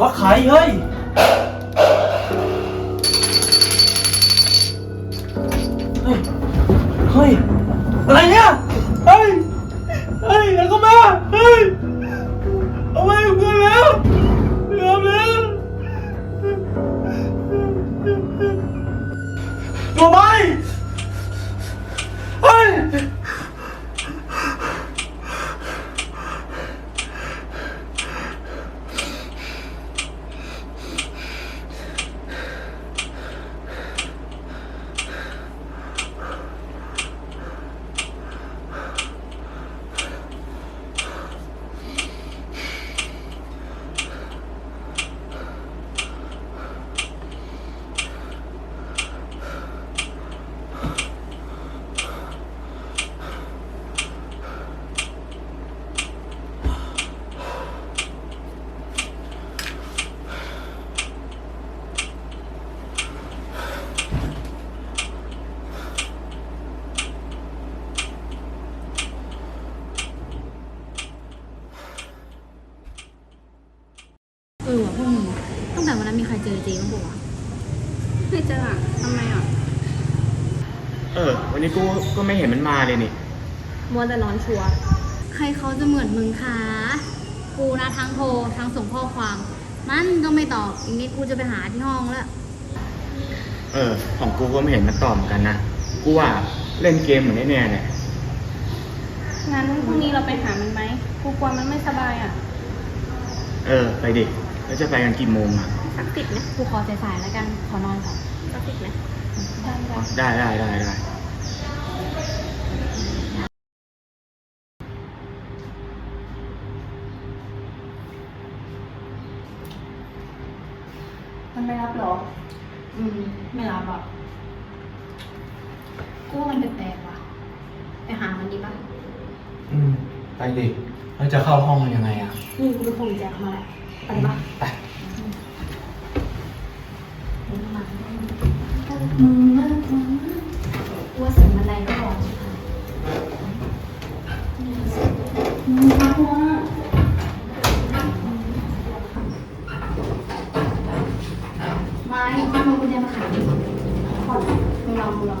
ว่าใครเฮ้ย เออว่ะพวกมึงตั้งแต่วันนั้นมีใครเจอเจบ้างปะวะไม่เจออะทำไมอะเออ วันนี้กูก็ไม่เห็นมันมาเลยนี่ มัวแต่ร้อนชัวร์ใครเขาจะเหมือนมึงคะกูนะทั้งโทรทั้งส่งข้อความ มันก็ไม่ตอบอีกนิดกูจะไปหาที่ห้องแล้ว เออ ของกูก็ไม่เห็นมันตอบเหมือนกันนะ กูว่าเล่นเกมเหมือนแน่ๆเนี่ย งั้นพรุ่งนี้เราไปหามันไหมกูกลัวมันไม่สบายอะ เออ ไปดิ แล้วจะไปกันกี่โมงอะสักสิบนะกูขอสายๆแล้วกัน ขอนอนก่อนสักสิบนะได้ได้ได้ได้ได้ได้มันไม่รับหรอ อืม ไม่รับอะกูว่ามันแปลกๆว่ะ ไปหามันดีป่ะ อืม ไปดิแล้วจะเข้าห้องยังไงอะ นี่กูไปคุยแจ็คมาแหละ ไปป่ะไปมึงนะมึงกูว่าเสียงมันแรงก็บอกมึงพักว่ามาไอ้ข้ามาคุณจะมาขายขอมึงลองมึงลอง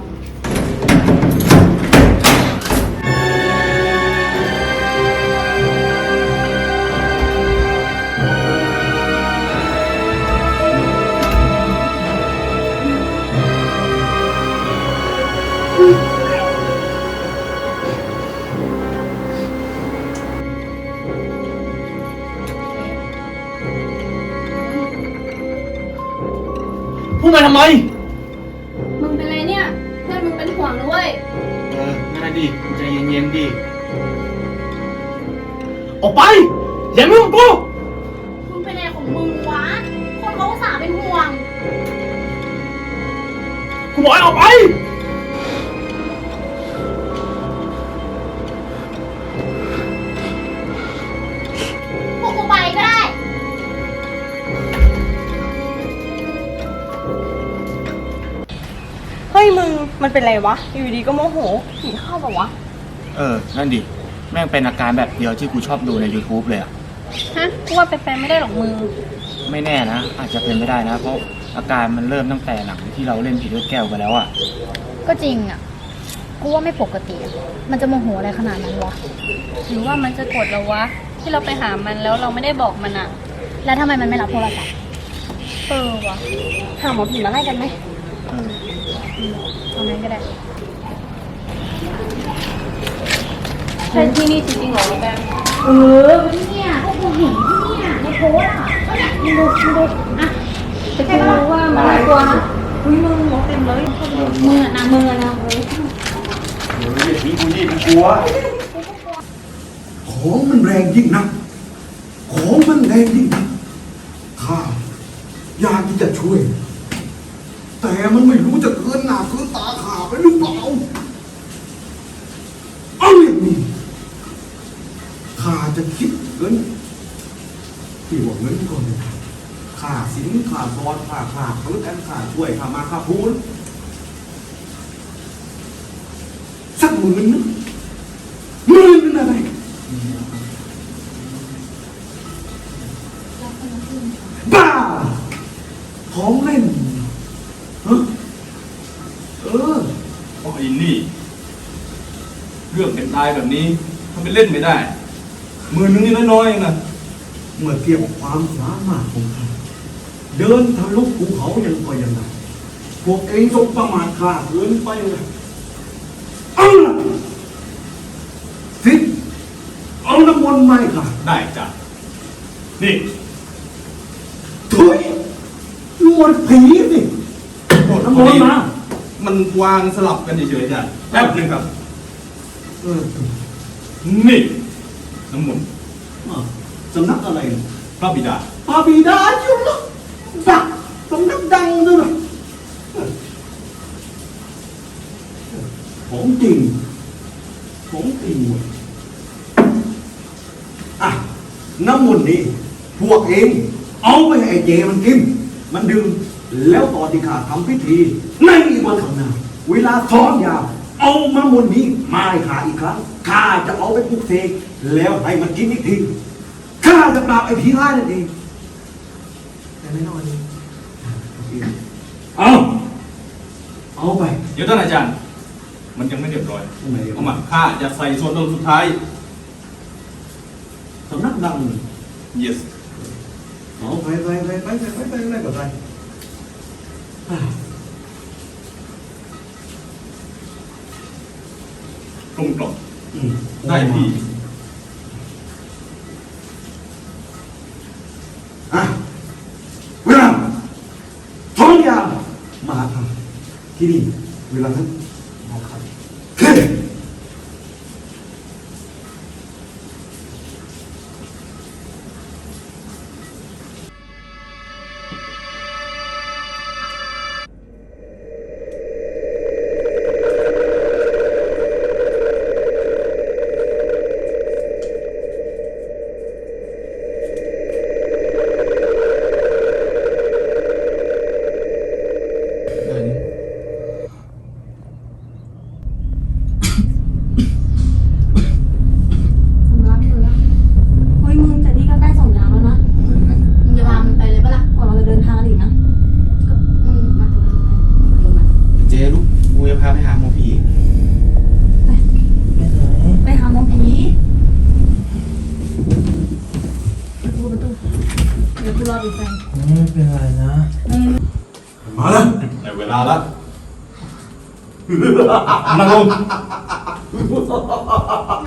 ทำไมมึงเป็นไรเนี่ย เพื่อนมึงเป็นห่วงนะเว้ย เออนั่นดิใจเย็นๆดิออกไป อย่ามายุ่งกับกูมึงเป็นอะไรของมึงวะ คนเขาอุตส่าห์เป็นห่วง กูบอกให้ออกไป มึงมันเป็นไรวะ อยู่ดีก็โมโหผีเข้าปะวะ เออ นั่นดิ แม่งเป็นอาการแบบเดียวที่กูชอบดูใน YouTube เลยอะฮะกูว่าเป็นไปไม่ได้หรอกมึง ไม่แน่นะ อาจจะเป็นไม่ได้นะ เพราะอาการมันเริ่มตั้งแต่หลังที่เราเล่นผีด้วยแก้วไปแล้วอะก็จริงอะ กูว่าไม่ปกติอะมันจะโมโหอะไรขนาดนั้นวะ หรือว่ามันจะโกรธเราวะ ที่เราไปหามันแล้วเราไม่ได้บอกมันอะแล้วทำไมมันไม่รับโทรศัพท์ เออวะหาหมอผีมาไล่กันไหม เออทำนั้นก็ได้ใช่ที่นี่จริงๆเหรอแบมเออเนี่ยพวกกูเห็นที่เนี่ยในโพสต์อะก็เนี่ยมึงดูมึงดูอะแต่กูรู้ว่ามันน่ากลัวนะอุ้ยมึงมองเต็มเลยมืออะนะมืออะนะเออเดี๋ยวอย่าทิ้งกูดิกูกลัวของมันแรงยิ่งนะของมันแรงยิ่งนะข้าอยากที่จะช่วย แต่มันไม่รู้จะเกินหนาเกินตาขาไปหรือเปล่าเอาอย่างนี้ข้าจะคิดเงินที่ว่าเงินก่อนข้าสินข้าซอนข้าข้าเพิ่แอนข้าช่วยข้ามาข้าพูนสักหมื่นนะหมื่นนึงอะไรบ้าของเล่น เรื่องเป็นตายแบบนี้ทำเป็นเล่นไม่ได้มือนึงนี่น้อยๆเองนะเมื่อเทียบกับความสามารถของข้าเดินทะลุภูเขายังก็ยังได้พวกเองจงประมาทข้าเกินไปเลยเอาล่ะสิเอาน้ำมนต์มาให้ข้าได้จ้ะ นี่ถุยนวดผีสิน้ำมนต์มา มันวางสลับกันเฉยๆจ้ะแป๊บหนึงครับเออ นี่น้ำมนต์อะสำนักอะไรเนี่ยพระบิดาปาบีดาจุลดักสำนักดังด้วยนะของจริงของจริงเว้ยอะน้ำมนต์นี่พวกเองเอาไปให้ไอ้เจมันกินมันดื่มแล้วตอนที่ข้าทำพิธีในอีกวันข้างหน้าเวลาท้องยาว เอามามนต์นี้มาให้ข้าอีกครั้งข้าจะเอาไปปลุกเสกแล้วให้มันกินอีกทีข้าจะปราบไอ้ผีร้ายนั่นเองแต่ไม่นอนเลยเอาเอาไป เดี๋ยวท่านอาจารย์ มันยังไม่เรียบร้อยทำไมเอามาข้าจะใส่ส่วนตรงสุดท้ายสำนักดัง yes เอาไปไปไปไปไปไปไปไป ก่อนไปอะกลมกล่อมอืมได้พี่อะเวลาท้องยาวมาหาที่นี่เวลานั้นเอาครับ เฮ้ยมาแล้วในเวลาละนั่งลง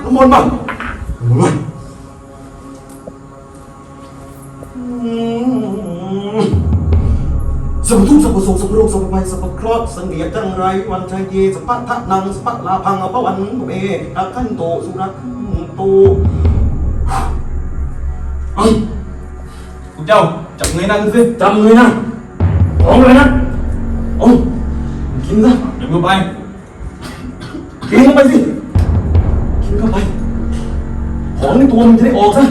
น้ำมนต์มาน้ำมนต์มาสัพพทุกสัพพโสสัพพโรสัพพภัยสัพพเคราะห์สังเกียจังไร วันชัยเยสัพพะทะนังสัพพะลาพังอภวันเมรักขันโตสุรักขันโตเอ้ยคุณเจ้า จับเงยหน้าขึ้นสิจำเลยนะของเลยนะเอากินซะเดี๋ยวมือไปกินเข้าไปสิ กินเข้าไป ของในตัวมันจะได้ออกซะ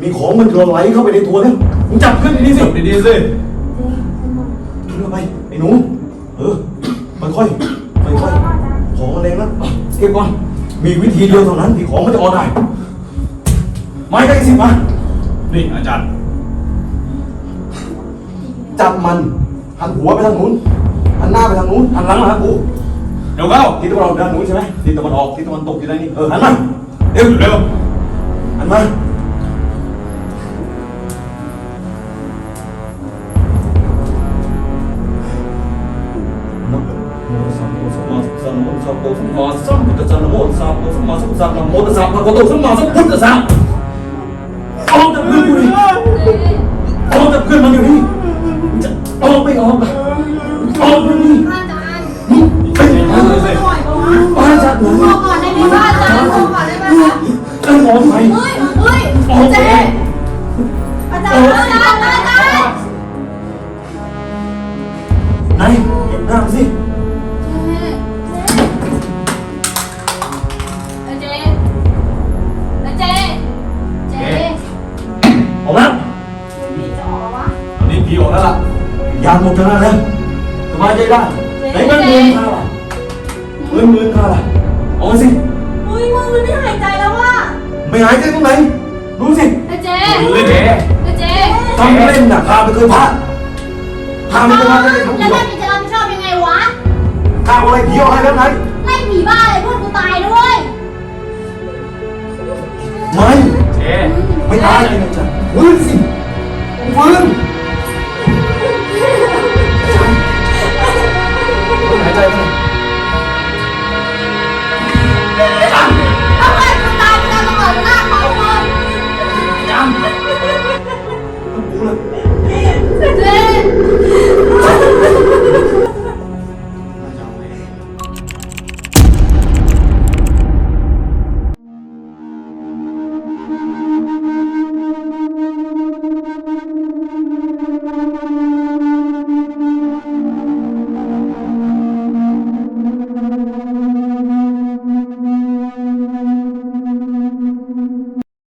มีของมันไหลเข้าไปในตัวแล้วมึงจับขึ้นดีๆสิ จับดีๆสิกินเข้าไปไอ้หนู เออค่อยๆค่อยๆของมันแรงนะอะเก็บก่อน มีวิธีเดียวเท่านั้นที่ของมันจะออกได้ ไม้ได้สิมา นี่อาจารย์จับ มัน หันหัวไปทางนู้น หันหน้าไปทางนู้น หันหลังมาหากูเดี๋ยวเข้าทิศตะวันออกด้านนู้นใช่ไหมทิศตะวันออกทิศตะวันตกอยู่ด้านนี้ เออหันมาเร็วเร็วหันมานะโมตัสสะโมสัมมาสัมพุทธัสสะนะโมตัสสะโมสัมมาสัมพุทธัสสะนะโมตัสสะโมสัมมาสัมพุทธัสสะนะโมตัสสะภะคะวะโตสัมมาสัมพุทธัสสะออกจากเพื่อนกูดิออกจากเพื่อนมันอยู่นี่จะ ออกม่ออกอะออกอยู่นี่พระอาจารย์มึงไปไหนมาเลยสิไปจากไหนพอก่อนได้ไหมพระอาจารย์พอก่อนได้ไหมคะไอ้หมอไปเฮ้ยเฮ้ยออกไปเจ๊อาจารย์อาจารย์อาจารย์ไหนเห็นหน้ามันสิเจ๊เจ๊เจ๊ออกแล้วมีจะออกวะตอนนี้ผีออกแล้วล่ะ ยาหมดแล้วนะสบายใจได้ไหนเงินหมื่นค่าล่ะเงินหมื่นค่าล่ะเอามาสิ อุ้ยมือมันไม่หายใจแล้วว่ะไม่หายใจตรงไหนดูสิเจ๊เล่นเจ๊เจ๊ทำเล่นน่ะข้าไม่เคยพลาดข้าไม่ได้ว่าอะไรทั้งหมแล้วดแม่มีจะรับผิดชอบยังไงวะ ข้าเอาอะไรผีเอาอะไรแล้วไงไล่ผีบ้าเลยเพื่อนกูตายด้วยไม่ เจ๊ไม่ตายฟื้นสิ